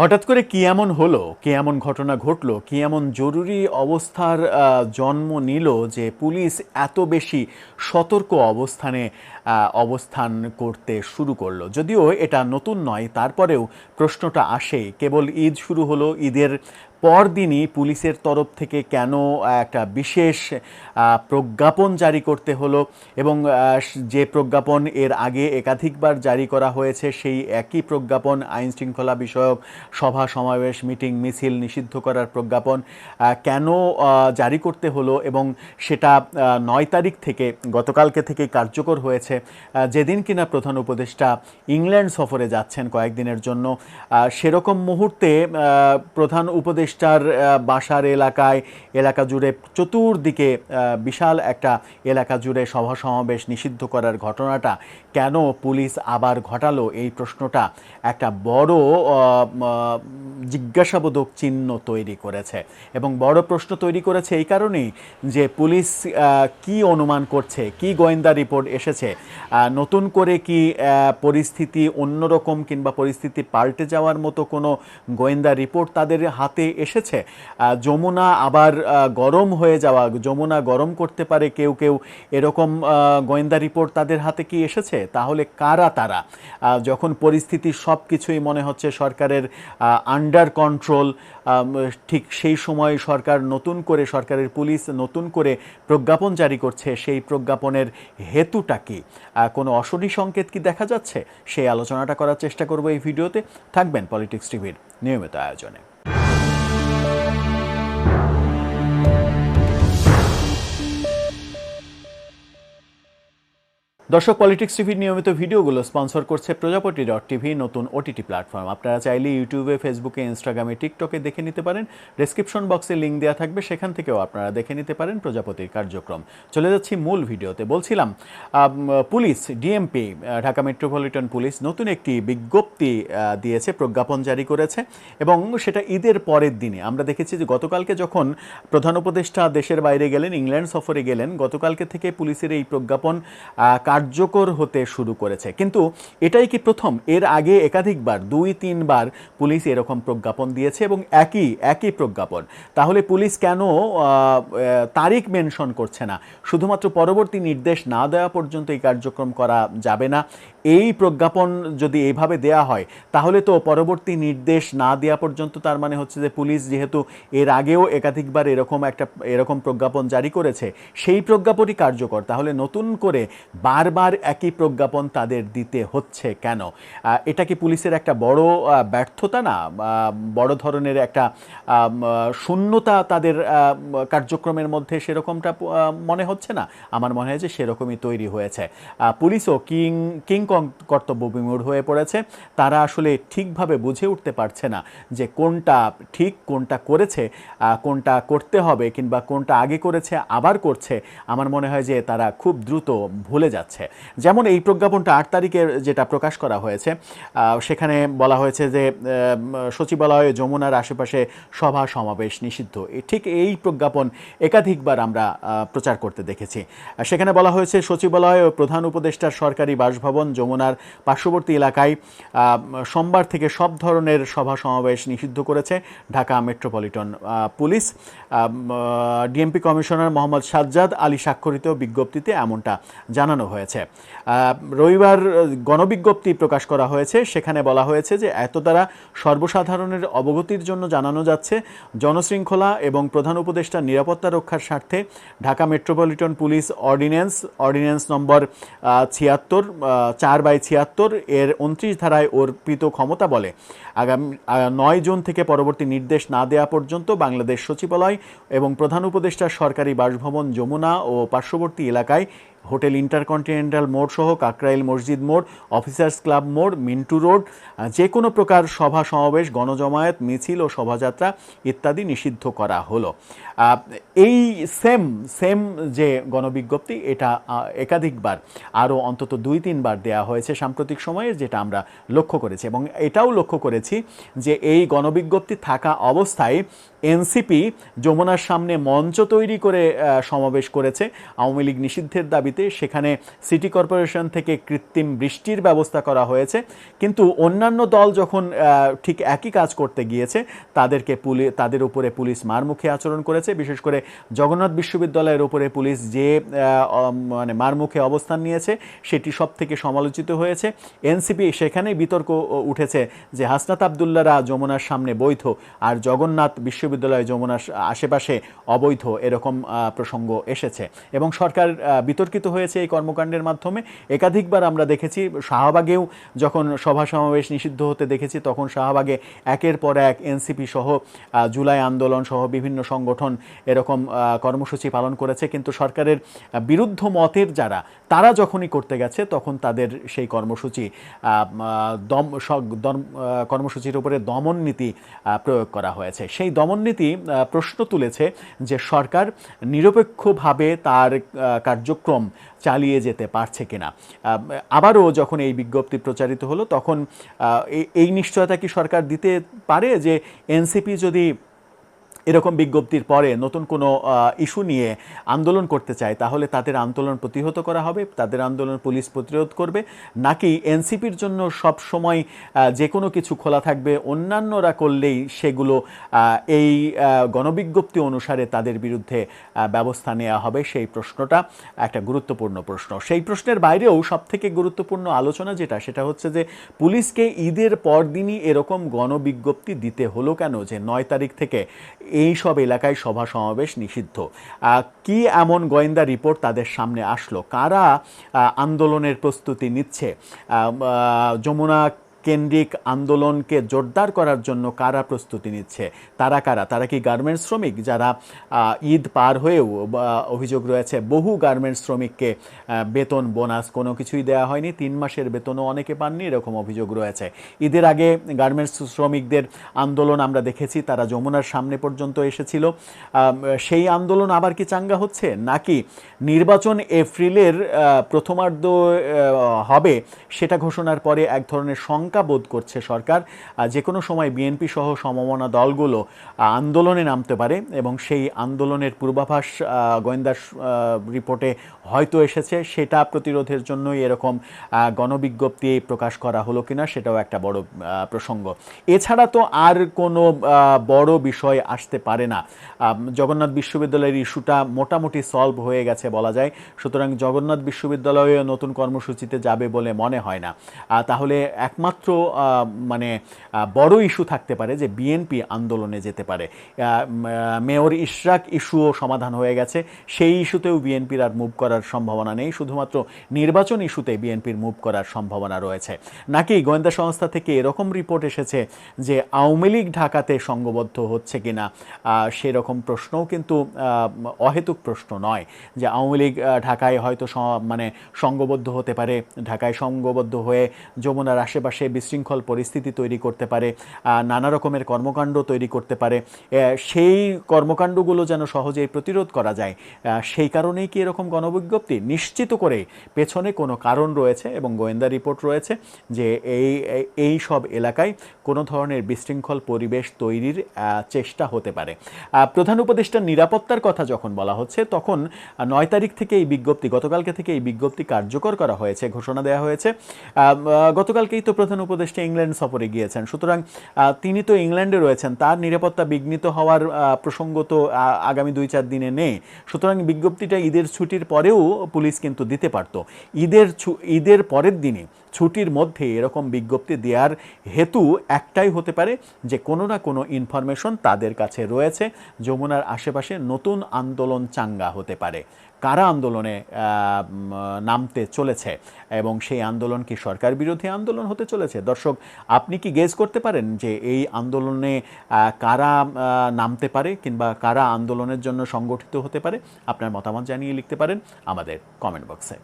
হঠাৎ করে কি এমন হলো? কি এমন ঘটনা ঘটলো? কি এমন জরুরি অবস্থার জন্ম নিল যে পুলিশ এত বেশি সতর্ক অবস্থানে অবস্থান করতে শুরু করল? যদিও এটা নতুন নয়, তারপরেও প্রশ্নটা আসে। কেবল ঈদ শুরু হলো, ঈদের পরদিনই পুলিশের তরফ থেকে কেন একটা বিশেষ প্রজ্ঞাপন জারি করতে হলো এবং যে প্রজ্ঞাপন এর আগে একাধিকবার জারি করা হয়েছে, সেই একই প্রজ্ঞাপন আইন শৃঙ্খলা বিষয়ক সভা, সমাবেশ, মিটিং, মিছিল নিষিদ্ধ করার প্রজ্ঞাপন কেন জারি করতে হলো এবং সেটা নয় তারিখ থেকে, গতকালকে থেকে কার্যকর হয়েছে। যেদিন কিনা প্রধান উপদেষ্টা ইংল্যান্ড সফরে যাচ্ছেন কয়েকদিনের জন্য সেরকম মুহূর্তে প্রধান উপদেষ্টার বাসার এলাকায়, এলাকা জুড়ে চতুর্দিকে বিশাল একটা এলাকা জুড়ে সভা সমাবেশ নিষিদ্ধ করার ঘটনাটা কেন পুলিশ আবার ঘটালো? এই প্রশ্নটা একটা বড় জিজ্ঞাসাবোধক চিহ্ন তৈরি করেছে। এবং বড় প্রশ্ন তৈরি করেছে এই কারণেই যে পুলিশ কি অনুমান করছে, কি গোয়েন্দা রিপোর্ট এসেছে নতুন করে কি পরিস্থিতি অন্যরকম কিংবা পরিস্থিতি পাল্টে যাওয়ার মতো কোনো গোয়েন্দা রিপোর্ট তাদের হাতে এসেছে। যমুনা আবার গরম হয়ে যাওয়া, যমুনা গরম করতে পারে কেউ কেউ, এরকম গোয়েন্দা রিপোর্ট তাদের হাতে কি এসেছে? তাহলে কারা তারা? যখন পরিস্থিতি সব কিছুই মনে হচ্ছে সরকারের আন্ডার কন্ট্রোল ঠিক সেই সময় সরকার নতুন করে, সরকারের পুলিশ নতুন করে প্রজ্ঞাপন জারি করছে, সেই প্রজ্ঞাপনের হেতুটা কি? কোনো অশনি সংকেত কি দেখা যাচ্ছে? সেই আলোচনাটা করার চেষ্টা করব এই ভিডিওতে। থাকবেন পলিটিক্স টিভির নিয়মিত আয়োজনে। দর্শক পলিটিক্স টিভির নিয়মিত ভিডিওগুলো স্পন্সর করছে প্রজাপতি ডট টিভি নতুন ওটিটি প্ল্যাটফর্ম আপনারা চাইলে ইউটিউবে ফেসবুকে ইনস্টাগ্রামে টিকটকে দেখে নিতে পারেন। ডেসক্রিপশন বক্সে লিঙ্ক দেওয়া থাকবে সেখান থেকেও আপনারা দেখে নিতে পারেন প্রজাপতির কার্যক্রম। চলে যাচ্ছি মূল ভিডিওতে। বলছিলাম police DMP Dhaka metropolitan police নতুন একটি বিজ্ঞপ্তি দিয়েছে প্রজ্ঞাপন জারি করেছে এবং সেটা ঈদের পরের দিনে। আমরা দেখেছি যে গতকালকে যখন প্রধান উপদেষ্টা দেশের বাইরে গেলেন ইংল্যান্ড সফরে গেলেন গতকালকে থেকে পুলিশের এই প্রজ্ঞাপন আহ, কার্যকর হতে শুরু করেছে। কিন্তু এটাই কি প্রথম? এর আগে একাধিকবার, দুই, তিনবার পুলিশ এরকম প্রজ্ঞাপন দিয়েছে এবং একই একই প্রজ্ঞাপন। তাহলে পুলিশ কেন তারিখ মেনশন করছে না? শুধুমাত্র পরবর্তী নির্দেশ না দেওয়া পর্যন্ত এই কার্যক্রম করা যাবে না। এই প্রজ্ঞাপন যদি এইভাবে দেয়া হয়, তাহলে তো পরবর্তী নির্দেশ না দেওয়া পর্যন্ত তার মানে হচ্ছে যে পুলিশ যেহেতু এর আগেও একাধিকবার এরকম একটা, এরকম প্রজ্ঞাপন জারি করেছে, সেই প্রজ্ঞাপনই কার্যকর। তাহলে নতুন করে বারবার একই প্রজ্ঞাপন তাদের দিতে হচ্ছে কেন? এটা কি পুলিশের একটা বড় ব্যর্থতা না? বড় ধরনের একটা শূন্যতা তাদের কার্যক্রমের মধ্যে সেরকমটা মনে হচ্ছে না? আমার মনে হয় যে সেরকমই তৈরি হয়েছে। পুলিশও কিং কিং, কং- কর্তব্য বিমূঢ় হয়ে পড়েছে। তারা আসলে ঠিকভাবে বুঝে উঠতে পারছে না যে কোনটা ঠিক, কোনটা করেছে কোনটা করতে হবে কিংবা কোনটা আগে করেছে, আবার করছে, আমার মনে হয় যে তারা খুব দ্রুত ভুলে যাচ্ছে। যেমন এই প্রজ্ঞাপনটা আট তারিখের যেটা প্রকাশ করা হয়েছে সেখানে বলা হয়েছে যে সচিবালয়, যমুনার আশেপাশে সভা, সমাবেশ নিষিদ্ধ। ঠিক এই প্রজ্ঞাপন একাধিকবার আমরা প্রচার করতে দেখেছি। সেখানে বলা হয়েছে, সচিবালয় ও প্রধান উপদেষ্টার সরকারি বাসভবন যমুনার পার্শ্ববর্তী এলাকায় সোমবার থেকে সব ধরনের সভা সমাবেশ নিষিদ্ধ করেছে Dhaka metropolitan police. DMP commissioner Mohammad Sajjad Ali স্বাক্ষরিত বিজ্ঞপ্তিতে এমনটা জানানো হয়েছে। রবিবার গণবিজ্ঞপ্তি প্রকাশ করা হয়েছে। সেখানে বলা হয়েছে যে এত দ্বারা সর্বসাধারণের অবগতির জন্য জানানো যাচ্ছে জনশৃঙ্খলা এবং প্রধান উপদেষ্টার নিরাপত্তা রক্ষার স্বার্থে Dhaka metropolitan police ordinance ordinance number ছিয়াত্তর চার বাই ছিয়াত্তর এর উনত্রিশ ধারায় অর্পিত ক্ষমতা বলে। আগামী নয় জুন থেকে পরবর্তী নির্দেশ না দেওয়া পর্যন্ত বাংলাদেশ সচিবালয় এবং প্রধান উপদেষ্টা সরকারি বাসভবন, যমুনা ও পার্শ্ববর্তী এলাকায় হোটেল ইন্টারকন্টিনেন্টাল মোড় সহ কাকরাইল মসজিদ মোড়, অফিসার্স ক্লাব মোড়, মিন্টু রোড যে কোনো প্রকার সভা সমাবেশ, গণজমায়েত, মিছিল ও শোভাযাত্রা ইত্যাদি নিষিদ্ধ করা হলো। এই সেম সেম যে গণবিজ্ঞপ্তি, এটা একাধিকবার, আরও অন্তত দুই, তিনবার দেয়া হয়েছে সাম্প্রতিক সময়ে যেটা আমরা লক্ষ্য করেছি। এবং এটাও লক্ষ্য করেছি যে এই গণবিজ্ঞপ্তি থাকা অবস্থায় এনসিপি যমুনার সামনে মঞ্চ তৈরি করে সমাবেশ করেছে। আওয়ামী লীগ নিষিদ্ধের দাবি দাবিতে সেখানে সিটি কর্পোরেশন থেকে কৃত্রিম বৃষ্টির ব্যবস্থা করা হয়েছে। কিন্তু অন্যান্য দল যখন ঠিক একই কাজ করতে গিয়েছে তাদেরকে পুলি তাদের উপরে পুলিশ মারমুখী আচরণ করেছে। বিশেষ করে জগন্নাথ বিশ্ববিদ্যালয়ের উপরে পুলিশ যে মানে মারমুখে অবস্থান নিয়েছে সেটি সব থেকে সমালোচিত হয়েছে। এনসিপি সেখানেই বিতর্ক উঠেছে যে হাসনাত আবদুল্লারা যমুনার সামনে বৈধ আর জগন্নাথ বিশ্ববিদ্যালয় যমুনার আশেপাশে অবৈধ এরকম প্রসঙ্গ এসেছে। এবং সরকার আহ, বিতর্কিত হয়েছে এই কর্মকাণ্ডের মাধ্যমে। একাধিকবার আমরা দেখেছি, শাহবাগেও যখন সভা সমাবেশ নিষিদ্ধ হতে দেখেছি, তখন শাহবাগে একের পর এক এনসিপি সহ জুলাই আন্দোলন সহ বিভিন্ন সংগঠন এরকম কর্মসূচি পালন করেছে। কিন্তু সরকারের বিরুদ্ধ মতের যারা, তারা যখনই করতে গেছে, তখন তাদের সেই কর্মসূচি দম কর্মসূচির উপরে দমন নীতি প্রয়োগ করা হয়েছে। সেই দমন নীতি প্রশ্ন তুলেছে যে সরকার নিরপেক্ষভাবে তার কার্যক্রম চালিয়ে যেতে পারছে কিনা। আবারও যখন এই বিজ্ঞপ্তি প্রচারিত হলো, তখন এই- নিশ্চয়তা কি সরকার দিতে পারে যে এনসিপি যদি এরকম বিজ্ঞপ্তির পরে নতুন কোনো ইস্যু নিয়ে আন্দোলন করতে চায়, তাহলে তাদের আন্দোলন প্রতিহত করা হবে, তাদের আন্দোলন পুলিশ প্রতিরোধ করবে, নাকি এনসিপির জন্য সব সময় যে কোনো কিছু খোলা থাকবে, অন্যান্যরা করলেই সেগুলো এই গণবিজ্ঞপ্তি অনুসারে তাদের বিরুদ্ধে ব্যবস্থা নেওয়া হবে, সেই প্রশ্নটা একটা গুরুত্বপূর্ণ প্রশ্ন। সেই প্রশ্নের বাইরেও সবথেকে গুরুত্বপূর্ণ আলোচনা যেটা, সেটা হচ্ছে যে পুলিশকে ঈদের পরদিনই এরকম গণবিজ্ঞপ্তি দিতে হলো কেন? যে নয় তারিখ থেকে এই সব এলাকায় সভা সমাবেশ নিষিদ্ধ। কি এমন গোয়েন্দা রিপোর্ট তাদের সামনে আসলো? কারা আন্দোলনের প্রস্তুতি নিচ্ছে? যমুনা কেন্দ্রিক আন্দোলনকে জোরদার করার জন্য কারা প্রস্তুতি নিচ্ছে? তারা কারা? তারা কি গার্মেন্টস শ্রমিক? যারা ঈদ পার হয়েও অভিযোগ রয়েছে, বহু গার্মেন্টস শ্রমিককে বেতন, বোনাস কোনো কিছুই দেওয়া হয়নি, তিন মাসের বেতনও অনেকে পাননি, এরকম অভিযোগ রয়েছে। ঈদের আগে গার্মেন্টস শ্রমিকদের আন্দোলন আমরা দেখেছি, তারা যমুনার সামনে পর্যন্ত এসেছিল। সেই আন্দোলন আবার কি চাঙ্গা হচ্ছে? নাকি নির্বাচন এপ্রিলের প্রথমার্ধ হবে, সেটা ঘোষণার পরে এক ধরনের শঙ্কা বোধ করছে সরকার। যে কোনো সময় বিএনপি সহ সমমনা দলগুলো আন্দোলনে নামতে পারে এবং সেই আন্দোলনের পূর্বাভাস গোয়েন্দা রিপোর্টে হয়তো এসেছে, সেটা প্রতিরোধের জন্যই এরকম গণবিজ্ঞপ্তি প্রকাশ করা হলো কিনা সেটাও একটা বড় প্রসঙ্গ। এছাড়া তো আর কোনো বড় বিষয় আসতে পারে না। জগন্নাথ বিশ্ববিদ্যালয়ের ইস্যুটা মোটামুটি সলভ হয়ে গেছে বলা যায়। সুতরাং জগন্নাথ বিশ্ববিদ্যালয়ে নতুন কর্মসূচিতে যাবে বলে মনে হয় না। তাহলে একমাত্র আহ, মানে বড় ইস্যু থাকতে পারে যে বিএনপি আন্দোলনে যেতে পারে। মেয়র ইশরাক ইস্যুও সমাধান হয়ে গেছে। সেই ইস্যুতেও বিএনপির আর মুভ করার সম্ভাবনা নেই। শুধুমাত্র নির্বাচন ইস্যুতে বিএনপির মুভ করার সম্ভাবনা রয়েছে। নাকি গোয়েন্দা সংস্থা থেকে এরকম রিপোর্ট এসেছে যে আওয়ামী লীগ ঢাকাতে সংঘবদ্ধ হচ্ছে কিনা? সেরকম প্রশ্নও কিন্তু অহেতুক প্রশ্ন নয় যে আওয়ামী লীগ ঢাকায় হয়তো মানে সংঘবদ্ধ হতে পারে। ঢাকায় সংঘবদ্ধ হয়ে যমুনার আশেপাশে বিশৃঙ্খল পরিস্থিতি তৈরি করতে পারে নানা রকমের কর্মকাণ্ড তৈরি করতে পারে সেই কর্মকাণ্ডগুলো যেন সহজেই প্রতিরোধ করা যায় সেই কারণেই কি এরকম গণবিজ্ঞপ্তি? নিশ্চিত করে পেছনে কোনো কারণ রয়েছে এবং গোয়েন্দা রিপোর্ট রয়েছে যে এই, এই- সব এলাকায় কোনো ধরনের বিশৃঙ্খল পরিবেশ তৈরির চেষ্টা হতে পারে। প্রধান উপদেষ্টার নিরাপত্তার কথা যখন বলা হচ্ছে, তখন নয় তারিখ থেকে এই বিজ্ঞপ্তি, গতকালকে থেকে এই বিজ্ঞপ্তি কার্যকর করা হয়েছে, ঘোষণা দেওয়া হয়েছে। গতকালকেই তো প্রধান উপদেষ্টা ইংল্যান্ড সফরে গিয়েছেন। সুতরাং তিনি তো ইংল্যান্ডে রয়েছেন, তার নিরাপত্তা বিঘ্নিত হওয়ার প্রসঙ্গ তো আগামী দুই চার দিনে নেই। সুতরাং বিজ্ঞপ্তিটা ঈদের ছুটির পরেও পুলিশ কিন্তু দিতে পারত। ঈদের ঈদের পরের দিনে ছুটির মধ্যে এরকম বিজ্ঞপ্তি দেওয়ার হেতু একটাই হতে পারে যে কোনো না কোনো ইনফরমেশন তাদের কাছে রয়েছে। যমুনার আশেপাশে নতুন আন্দোলন চাঙ্গা হতে পারে। কারা আন্দোলনে নামতে চলেছে এবং সেই আন্দোলন কি সরকার বিরোধী আন্দোলন হতে চলেছে? দর্শক, আপনি কি গেজ করতে পারেন যে এই আন্দোলনে কারা নামতে পারে কিংবা কারা আন্দোলনের জন্য সংগঠিত হতে পারে? আপনার মতামত জানিয়ে লিখতে পারেন আমাদের কমেন্ট বক্সে